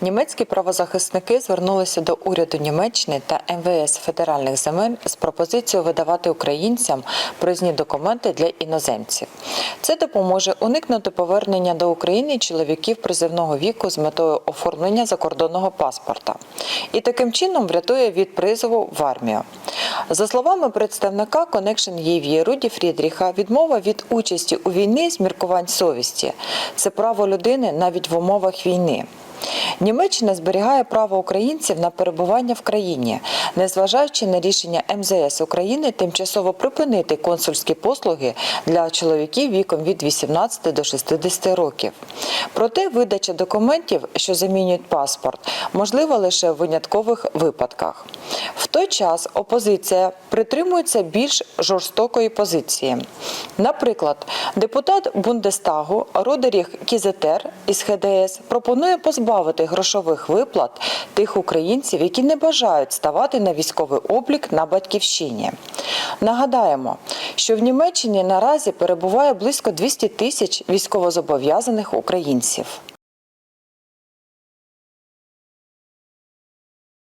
Німецькі правозахисники звернулися до уряду Німеччини та МВС федеральних земель з пропозицією видавати українцям проїзні документи для іноземців. Це допоможе уникнути повернення до України чоловіків призивного віку з метою оформлення закордонного паспорта і таким чином врятує від призову в армію. За словами представника Connection ЄВІ Руді Фрідріха, відмова від участі у війні з міркувань совісті це право людини навіть в умовах війни. Німеччина зберігає право українців на перебування в країні, незважаючи на рішення МЗС України тимчасово припинити консульські послуги для чоловіків віком від 18 до 60 років. Проте видача документів, що замінюють паспорт, можлива лише в виняткових випадках. В той час опозиція притримується більш жорстокої позиції. Наприклад, депутат Бундестагу Родеріх Кізетер із ХДС пропонує позбавити грошових виплат тих українців, які не бажають ставати на військовий облік на батьківщині. Нагадаємо, що в Німеччині наразі перебуває близько 200 тисяч військовозобов'язаних українців.